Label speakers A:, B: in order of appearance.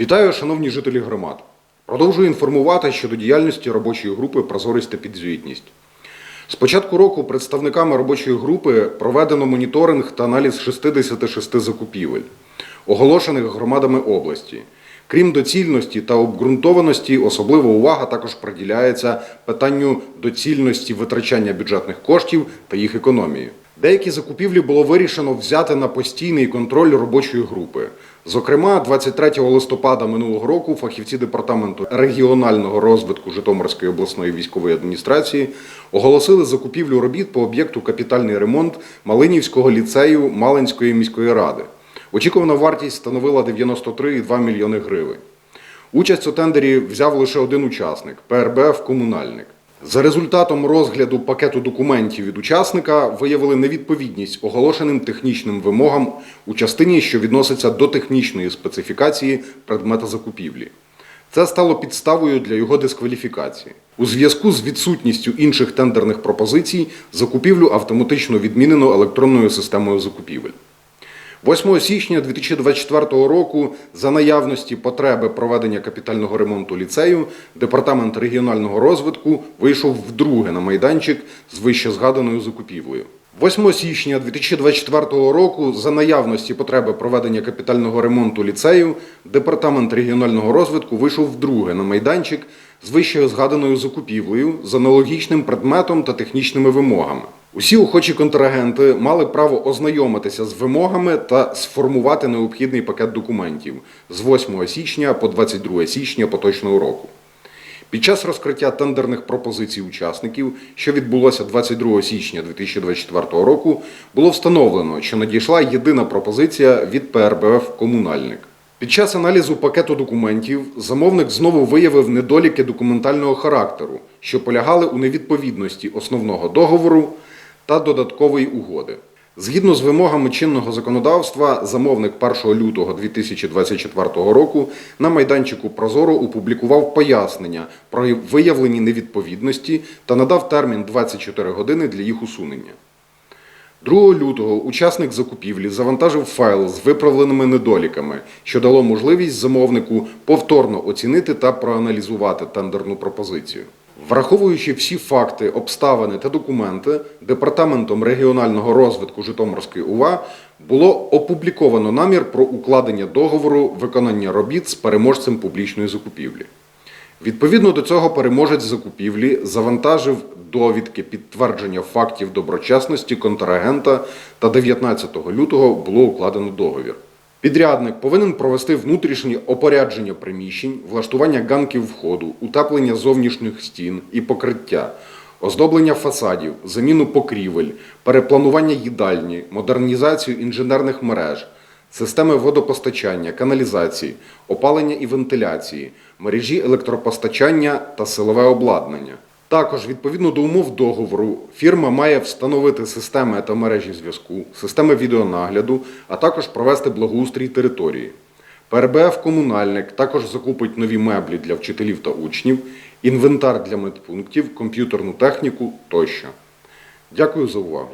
A: Вітаю, шановні жителі громад. Продовжую інформувати щодо діяльності робочої групи Прозорість та підзвітність. З початку року представниками робочої групи проведено моніторинг та аналіз 66 закупівель, оголошених громадами області. Крім доцільності та обґрунтованості, особлива увага також приділяється питанню доцільності витрачання бюджетних коштів та їх економії. Деякі закупівлі було вирішено взяти на постійний контроль робочої групи. Зокрема, 23 листопада минулого року фахівці департаменту регіонального розвитку Житомирської обласної військової адміністрації оголосили закупівлю робіт по об'єкту капітальний ремонт Малинівського ліцею Малинської міської ради. Очікувана вартість становила 93,2 мільйони гривень. Участь у тендері взяв лише один учасник ПРБФ Комунальник. За результатом розгляду пакету документів від учасника виявили невідповідність оголошеним технічним вимогам у частині, що відноситься до технічної специфікації предмета закупівлі. Це стало підставою для його дискваліфікації. У зв'язку з відсутністю інших тендерних пропозицій закупівлю автоматично відмінено електронною системою закупівель. 8 січня 2024 року за наявності потреби проведення капітального ремонту ліцею департамент регіонального розвитку вийшов вдруге на майданчик з вище згаданою закупівлею. 8 січня 2024 року за наявності потреби проведення капітального ремонту ліцею департамент регіонального розвитку вийшов вдруге на майданчик з вище згаданою закупівлею з аналогічним предметом та технічними вимогами. Усі охочі контрагенти мали право ознайомитися з вимогами та сформувати необхідний пакет документів з 8 січня по 22 січня поточного року. Під час розкриття тендерних пропозицій учасників, що відбулося 22 січня 2024 року, було встановлено, що надійшла єдина пропозиція від ПРБФ Комунальник. Під час аналізу пакету документів замовник знову виявив недоліки документального характеру, що полягали у невідповідності основного договору та додаткової угоди. Згідно з вимогами чинного законодавства, замовник 1 лютого 2024 року на майданчику Прозоро опублікував пояснення про виявлені невідповідності та надав термін 24 години для їх усунення. 2 лютого учасник закупівлі завантажив файл з виправленими недоліками, що дало можливість замовнику повторно оцінити та проаналізувати тендерну пропозицію. Враховуючи всі факти, обставини та документи, департаментом регіонального розвитку Житомирської УВА було опубліковано намір про укладення договору виконання робіт з переможцем публічної закупівлі. Відповідно до цього переможець закупівлі завантажив довідки підтвердження фактів доброчесності контрагента та 19 лютого було укладено договір. Підрядник повинен провести внутрішнє опорядження приміщень, влаштування ганків входу, утеплення зовнішніх стін і покриття, оздоблення фасадів, заміну покрівель, перепланування їдальні, модернізацію інженерних мереж, системи водопостачання, каналізації, опалення і вентиляції, мережі електропостачання та силове обладнання. Також, відповідно до умов договору, фірма має встановити системи та мережі зв'язку, системи відеонагляду, а також провести благоустрій території. ПРБФ комунальник також закупить нові меблі для вчителів та учнів, інвентар для медпунктів, комп'ютерну техніку тощо. Дякую за увагу.